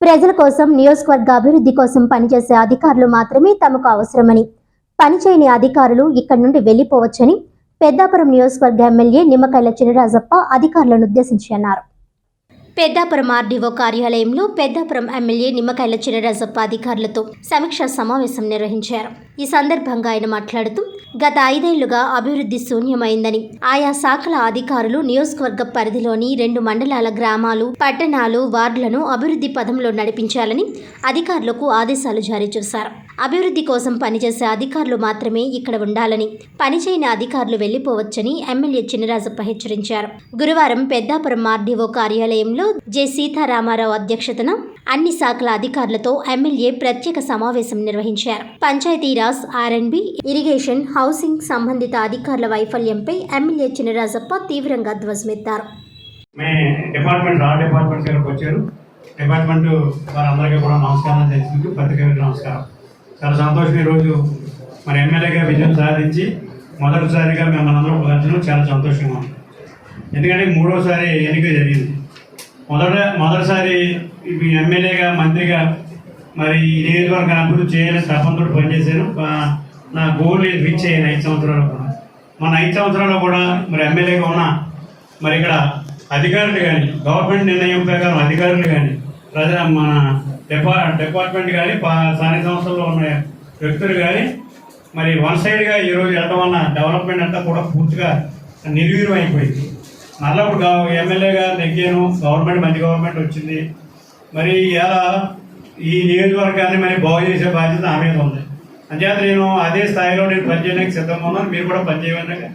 ప్రజల కోసం నియోజకవర్గ అభివృద్ధి కోసం పనిచేసే అధికారులు మాత్రమే తమకు అవసరమని పనిచేయని అధికారులు ఇక్కడి నుండి వెళ్ళిపోవచ్చని పెద్దాపురం నియోజకవర్గ ఎమ్మెల్యే నిమ్మకాయల చినరాజప్ప అధికారులను ఉద్దేశించి అన్నారు. పెద్దాపురం ఆర్డీఓ కార్యాలయంలో పెద్దాపురం ఎమ్మెల్యే నిమ్మకాయల చినరాజప్ప అధికారులతో సమీక్షా సమావేశం నిర్వహించారు. ఈ సందర్భంగా ఆయన మాట్లాడుతూ గత ఐదేళ్ళుగా అభివృద్ధి శూన్యమైందని. ఆయా శాఖల అధికారులు నియోజకవర్గ పరిధిలోని రెండు మండలాల గ్రామాలు పట్టణాలు వార్డులను అభివృద్ధి పథంలో నడిపించాలని అధికారులకు ఆదేశాలు జారీ చేశారు. అభివృద్ధి కోసం పనిచేసే అధికారులు మాత్రమే ఇక్కడ ఉండాలని పనిచేయని అధికారులు వెళ్ళిపోవచ్చని ఎమ్మెల్యే చినరాజప్ప హెచ్చరించారు. గురువారం పెద్దాపురం ఆర్డీఓ కార్యాలయంలో జె. సీతారామారావు అధ్యక్షతన అన్ని శాఖల అధికారులతో ఎమ్మెల్యే ప్రత్యేక సమావేశం నిర్వహించారు. పంచాయతీరాజ్ ఆర్ఎన్బి ఇరిగేషన్ హౌసింగ్ సంబంధిత అధికారుల వైఫల్యంపై ఎమ్మెల్యే చినరాజప్ప తీవ్రంగా ధ్వజమెత్తారు. మే డిపార్ట్మెంట్ రా డిపార్ట్మెంట్ గారికి వచ్చారు. డిపార్ట్మెంట్ వారందరికీ కూడా నమస్కారం చేసింది పత్రికలకు నమస్కారం. చాలా సంతోషం ఈరోజు మరి ఎమ్మెల్యేగా విజయం సాధించి మొదటిసారిగా మిమ్మల్ని అందరూ కలచడం చాలా సంతోషంగా ఉంది. ఎందుకంటే మూడోసారి ఎన్నిక జరిగింది. మొదట మొదటిసారి మీ ఎమ్మెల్యేగా మంత్రిగా మరి ఈ నియోజకవర్గ అభివృద్ధి చేయాలని తప్పంతో పనిచేశాను నా గోల్ రీచ్ అయ్యాను ఐదు సంవత్సరాలు కూడా. మన ఐదు సంవత్సరాల్లో కూడా మరి ఎమ్మెల్యేగా ఉన్నా మరి ఇక్కడ అధికారులు కానీ గవర్నమెంట్ నిర్ణయం ప్రకారం అధికారులు కానీ ప్రజల మన డిపా డిపార్ట్మెంట్ కానీ స్థానిక సంస్థల్లో ఉన్న వ్యక్తులు కానీ మరి వన్ సైడ్గా ఈరోజు వెళ్ళడం వల్ల డెవలప్మెంట్ అంతా కూడా పూర్తిగా నిర్వీర్యం అయిపోయింది మళ్ళీ ఇప్పుడు ఎమ్మెల్యేగా నెగ్గాను గవర్నమెంట్ మంచి గవర్నమెంట్ వచ్చింది. మరి ఇలా ఈ నియోజకవర్గాన్ని మరి బాగు చేసే బాధ్యత నా మీద ఉంది. అంచేత నేను అదే స్థాయిలో నేను పనిచేయడానికి సిద్ధంగా ఉన్నాను. మీరు కూడా పనిచేయడానికి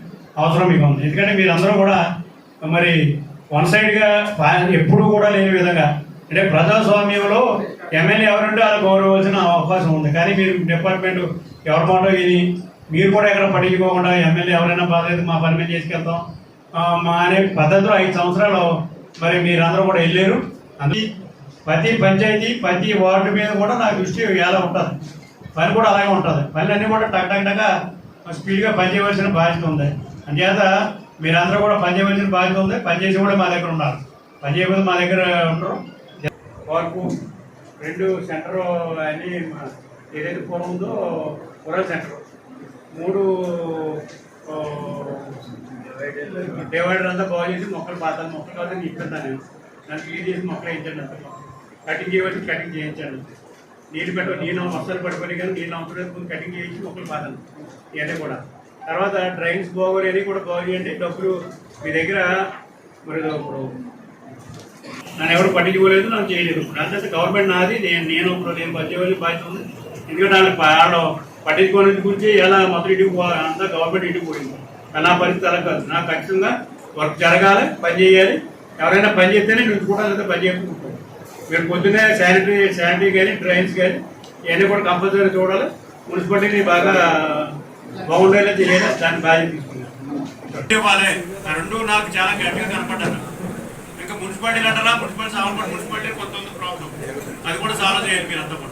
అవసరం మీకు ఉంది. ఎందుకంటే మీరందరూ కూడా మరి వన్ సైడ్గా ఎప్పుడూ కూడా లేని విధంగా అంటే ప్రజాస్వామ్యంలో ఎమ్మెల్యే ఎవరుంటే వాళ్ళు గౌరవలసిన అవకాశం ఉంది. కానీ మీరు డిపార్ట్మెంట్ ఎవరి మాట విని మీరు కూడా ఎక్కడ పట్టించుకోకుండా ఎమ్మెల్యే ఎవరైనా బాధ్యత మా పని మీద చేసుకెళ్తాం. మా అనే పద్ధతిలో ఐదు సంవత్సరాలు మరి మీరందరూ కూడా వెళ్ళారు. అందుకే ప్రతి పంచాయతీ ప్రతి వార్డు మీద కూడా నా దృష్టి ఎలా ఉంటుంది. పని కూడా అలాగే ఉంటుంది. పనులన్నీ కూడా టక్ టక్ టక్ స్పీడ్గా పనిచేయవలసిన బాధ్యత ఉంది. అందుచేత మీరందరూ కూడా పనిచేయవలసిన బాధ్యత ఉంది. పనిచేసి కూడా మా దగ్గర ఉన్నారు. పనిచేయకపోతే మా దగ్గర ఉండరు. వరకు రెండు సెంటర్ అని ఏదైతే పూర్వం ఉందో పురా సెంటర్. మూడు డివైడర్ అంతా బాగు చేసి మొక్కలు పాతాను మొక్కలు కాదని ఇప్పిందా నేను దాన్ని క్లీన్ చేసి మొక్కలు వేయించండి అంత. కటింగ్ చేయవచ్చు కటింగ్ చేయించండి నీళ్ళు పెట్ట నీళ్ళు వస్తారు పడిపోయి కానీ నీళ్ళు అవసరం ముందు కటింగ్ చేయించి మొక్కలు పాతాను ఇవన్నీ కూడా. తర్వాత డ్రైన్స్ బాగోలేని కూడా బాగు చేయండి. డబ్బులు మీ దగ్గర మరి ఇప్పుడు నన్ను ఎవరు పట్టించుకోలేదు నన్ను చేయలేదు. ఇప్పుడు గవర్నమెంట్ నాది నేను నేను ఇప్పుడు నేను పనిచేయవలసిన బాధ్యత ఉంది. ఎందుకంటే వాళ్ళు వాళ్ళు గురించి ఎలా మొత్తం ఇంటికి పోవాలి అంతా గవర్నమెంట్ ఇంటికి పోయింది. నా పరిస్థితి అలా కాదు. నాకు ఖచ్చితంగా వర్క్ జరగాలి పని చేయాలి. ఎవరైనా పని చేస్తేనే నేను కూడా లేదా పని చేసుకుంటాను మీరు పొద్దున్నే శానిటరీ శానిటరీ కానీ డ్రైన్స్ కానీ ఇవన్నీ కూడా కంపల్సరీ చూడాలి. మున్సిపాలిటీని బాగా బాగుండేలా చేయాలి దాన్ని బాధ్యత తీసుకున్నాను. రెండు నాకు చాలా గట్టిగా కనపడ్డాను మున్సిపాలిటీలు అంటారా? మున్సిపాలిటీ సాగుపడి మున్సిపాలిటీ కొంత ప్రాబ్లం అది కూడా సాల్వ్ చేయాలి మీరు అంతా కూడా.